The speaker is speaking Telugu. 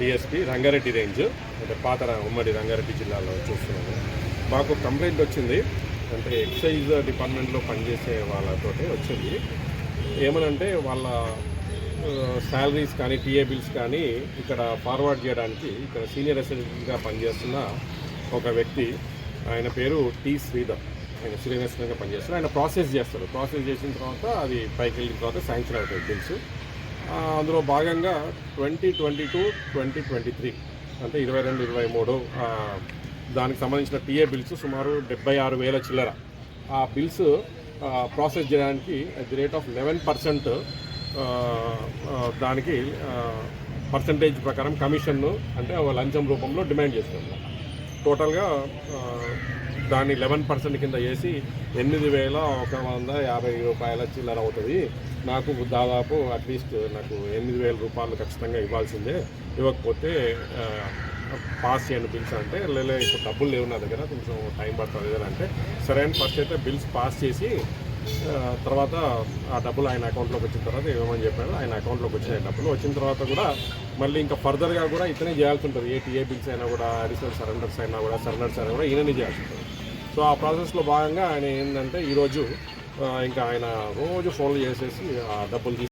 డిఎస్పీ రంగారెడ్డి రేంజ్ అంటే పాత ఉమ్మడి రంగారెడ్డి జిల్లాలో చూస్తున్నాము. మాకు కంప్లైంట్ వచ్చింది. అంటే ఎక్సైజ్ డిపార్ట్మెంట్లో పనిచేసే వాళ్ళతో వచ్చింది. ఏమనంటే వాళ్ళ శాలరీస్ కానీ టీఏ బిల్స్ కానీ ఇక్కడ ఫార్వర్డ్ చేయడానికి ఇక్కడ సీనియర్ అసిస్టెంట్గా పనిచేస్తున్న ఒక వ్యక్తి ఆయన పేరు టి శ్రీధర్. ఆయన సీనియర్ అసిస్టెంట్గా పనిచేస్తారు ఆయన ప్రాసెస్ చేస్తారు. ప్రాసెస్ చేసిన తర్వాత అది పైకి వెళ్ళిన తర్వాత శాంక్షన్ అవుతుంది బిల్స్. అందులో భాగంగా twenty twenty two twenty twenty three. అంటే ఇరవై రెండు ఇరవై మూడు దానికి సంబంధించిన టీఏ బిల్స్ సుమారు డెబ్బై ఆరు వేల చిల్లర. ఆ బిల్స్ ప్రాసెస్ చేయడానికి at the rate of eleven percent దానికి పర్సంటేజ్ ప్రకారం కమిషన్ను అంటే ఒక లంచం రూపంలో డిమాండ్ చేస్తున్నాం. టోటల్గా దాన్ని లెవెన్ పర్సెంట్ కింద వేసి ఎనిమిది వేల ఒక వంద యాభై రూపాయల చిల్లర అవుతుంది. నాకు దాదాపు అట్లీస్ట్ నాకు ఎనిమిది వేల రూపాయలు ఖచ్చితంగా ఇవ్వాల్సిందే. ఇవ్వకపోతే పాస్ చేయండి బిల్స్ అంటే లేదా ఇప్పుడు డబ్బులు లేవు నా దగ్గర కొంచెం టైం పడుతుంది ఏదైనా అంటే. సరే అని ఫస్ట్ అయితే బిల్స్ పాస్ చేసి తర్వాత ఆ డబ్బులు ఆయన అకౌంట్లోకి వచ్చిన తర్వాత ఏమని చెప్పాడు ఆయన అకౌంట్లోకి వచ్చిన డబ్బులు. వచ్చిన తర్వాత కూడా మళ్ళీ ఇంకా ఫర్దర్గా కూడా ఇతనే చేయాల్సి ఉంటుంది. ఏ టీఏ బిల్స్ అయినా కూడా అడిషనల్ సరెండర్స్ అయినా కూడా సరెండర్స్ అయినా కూడా ఈయననే చేయాల్సి ఉంటుంది. సో ఆ ప్రాసెస్లో భాగంగా ఆయన ఏంటంటే ఈరోజు ఇంకా ఆయన రోజు ఫోన్లు చేసేసి ఆ డబ్బులు